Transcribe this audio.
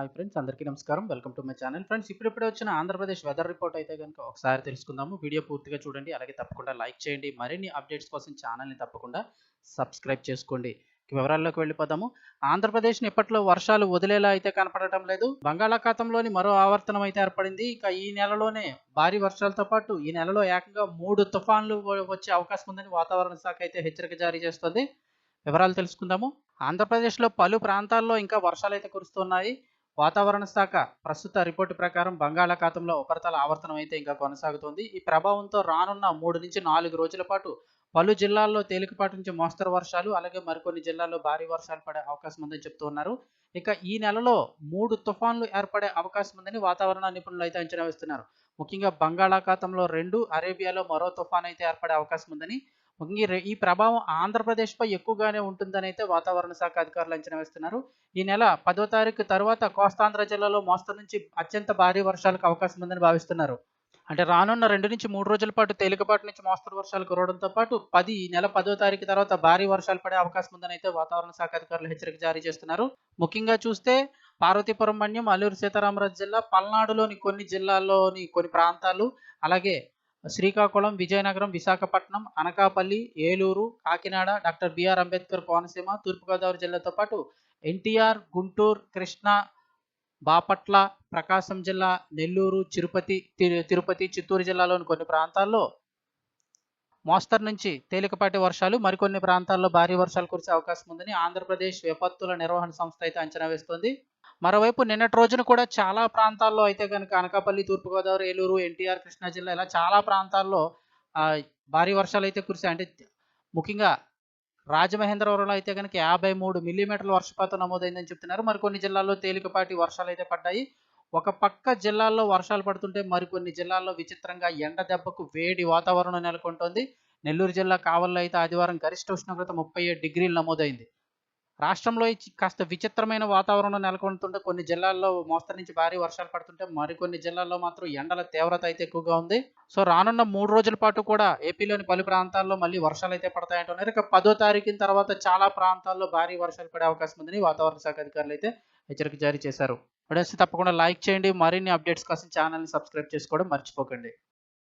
Hi friends అందరికీ నమస్కారం. Welcome to my channel. Friends ఇప్పుడిప్పుడే వచ్చిన ఆంధ్రప్రదేశ్ వెదర్ రిపోర్ట్ అయితే కనుక ఒకసారి తెలుసుకుందాము. వీడియో పూర్తిగా చూడండి. అలాగే తప్పకుండా లైక్ చేయండి. మరిన్ని అప్డేట్స్ కోసం ఛానల్ని తప్పకుండా సబ్స్క్రైబ్ చేసుకోండి. వివరాల్లోకి వెళ్ళిపోదాము. ఆంధ్రప్రదేశ్ని ఇప్పట్లో వర్షాలు వదిలేలా అయితే కనపడటం లేదు. బంగాళాఖాతంలోని మరో ఆవర్తనం అయితే ఏర్పడింది. ఇక ఈ నెలలోనే భారీ వర్షాలతో పాటు ఈ నెలలో ఏకంగా మూడు తుఫాన్లు వచ్చే అవకాశం ఉందని వాతావరణ శాఖ అయితే హెచ్చరిక జారీ చేస్తుంది. వివరాలు తెలుసుకుందాము. ఆంధ్రప్రదేశ్లో పలు ప్రాంతాల్లో ఇంకా వర్షాలు అయితే కురుస్తున్నాయి. వాతావరణ శాఖ ప్రస్తుత రిపోర్టు ప్రకారం బంగాళాఖాతంలో ఉపరితల ఆవర్తనం అయితే ఇంకా కొనసాగుతోంది. ఈ ప్రభావంతో రానున్న మూడు నుంచి నాలుగు రోజుల పాటు పలు జిల్లాల్లో తేలికపాటి నుంచి మోస్తరు వర్షాలు అలాగే మరికొన్ని జిల్లాల్లో భారీ వర్షాలు పడే అవకాశం ఉందని చెప్తూ ఉన్నారు. ఇక ఈ నెలలో మూడు తుఫాన్లు ఏర్పడే అవకాశం ఉందని వాతావరణ నిపుణులు అయితే అంచనా వేస్తున్నారు. ముఖ్యంగా బంగాళాఖాతంలో రెండు అరేబియాలో మరో తుఫాన్ అయితే ఏర్పడే అవకాశం ఉందని ఈ ఈ ప్రభావం ఆంధ్రప్రదేశ్పై ఎక్కువగానే ఉంటుందని అయితే వాతావరణ శాఖ అధికారులు అంచనా వేస్తున్నారు. ఈ నెల పదో తారీఖు తర్వాత కోస్తాంధ్ర జిల్లాలో మోస్తరు నుంచి అత్యంత భారీ వర్షాలకు అవకాశం ఉందని భావిస్తున్నారు. అంటే రానున్న రెండు నుంచి మూడు రోజుల పాటు తేలికపాటి నుంచి మోస్తరు వర్షాలు కురవడంతో పాటు పది నెల పదో తారీఖు తర్వాత భారీ వర్షాలు పడే అవకాశం ఉందని అయితే వాతావరణ శాఖ అధికారులు హెచ్చరిక జారీ చేస్తున్నారు. ముఖ్యంగా చూస్తే పార్వతీపురం మన్యం అల్లూరు సీతారామరాజు జిల్లా పల్నాడులోని కొన్ని జిల్లాల్లోని కొన్ని ప్రాంతాలు అలాగే శ్రీకాకుళం విజయనగరం విశాఖపట్నం అనకాపల్లి ఏలూరు కాకినాడ డాక్టర్ బిఆర్ అంబేద్కర్ కోనసీమ తూర్పుగోదావరి జిల్లాతో పాటు ఎన్టీఆర్ గుంటూరు కృష్ణా బాపట్ల ప్రకాశం జిల్లా నెల్లూరు తిరుపతి తిరుపతి చిత్తూరు జిల్లాలోని కొన్ని ప్రాంతాల్లో మోస్తరు నుంచి తేలికపాటి వర్షాలు మరికొన్ని ప్రాంతాల్లో భారీ వర్షాలు కురిసే అవకాశం ఉందని ఆంధ్రప్రదేశ్ విపత్తుల నిర్వహణ సంస్థ అయితే అంచనా వేస్తోంది. మరోవైపు నిన్నటి రోజున కూడా చాలా ప్రాంతాల్లో అయితే కనుక అనకాపల్లి తూర్పుగోదావరి ఏలూరు ఎన్టీఆర్ కృష్ణా జిల్లా ఇలా చాలా ప్రాంతాల్లో భారీ వర్షాలు అయితే కురిశాయి. అంటే ముఖ్యంగా రాజమహేంద్రవరంలో అయితే కనుక యాభై మూడు మిల్లీమీటర్ల వర్షపాతం నమోదైందని చెప్తున్నారు. మరికొన్ని జిల్లాల్లో తేలికపాటి వర్షాలు అయితే పడ్డాయి. ఒక పక్క జిల్లాల్లో వర్షాలు పడుతుంటే మరికొన్ని జిల్లాల్లో విచిత్రంగా ఎండ దెబ్బకు వేడి వాతావరణం నెలకొంటోంది. నెల్లూరు జిల్లా కావల్లో అయితే ఆదివారం గరిష్ట ఉష్ణోగ్రత ముప్పై ఏడు డిగ్రీలు నమోదైంది. రాష్ట్రంలో కాస్త విచిత్రమైన వాతావరణం నెలకొంటుంటే కొన్ని జిల్లాల్లో మోస్తరు నుంచి భారీ వర్షాలు పడుతుంటే మరికొన్ని జిల్లాల్లో మాత్రం ఎండల తీవ్రత అయితే ఎక్కువగా ఉంది. సో రానున్న మూడు రోజుల పాటు కూడా ఏపీలోని పలు ప్రాంతాల్లో మళ్ళీ వర్షాలు అయితే పడతాయంటున్నారు. ఇక పదో తారీఖున తర్వాత చాలా ప్రాంతాల్లో భారీ వర్షాలు పడే అవకాశం ఉందని వాతావరణ శాఖ అధికారులు అయితే హెచ్చరిక జారీ చేశారు. వీడియోస్ తప్పకుండా లైక్ చేయండి. మరిన్ని అప్డేట్స్ కోసం ఛానల్ని సబ్స్క్రైబ్ చేసుకోవడం మర్చిపోకండి.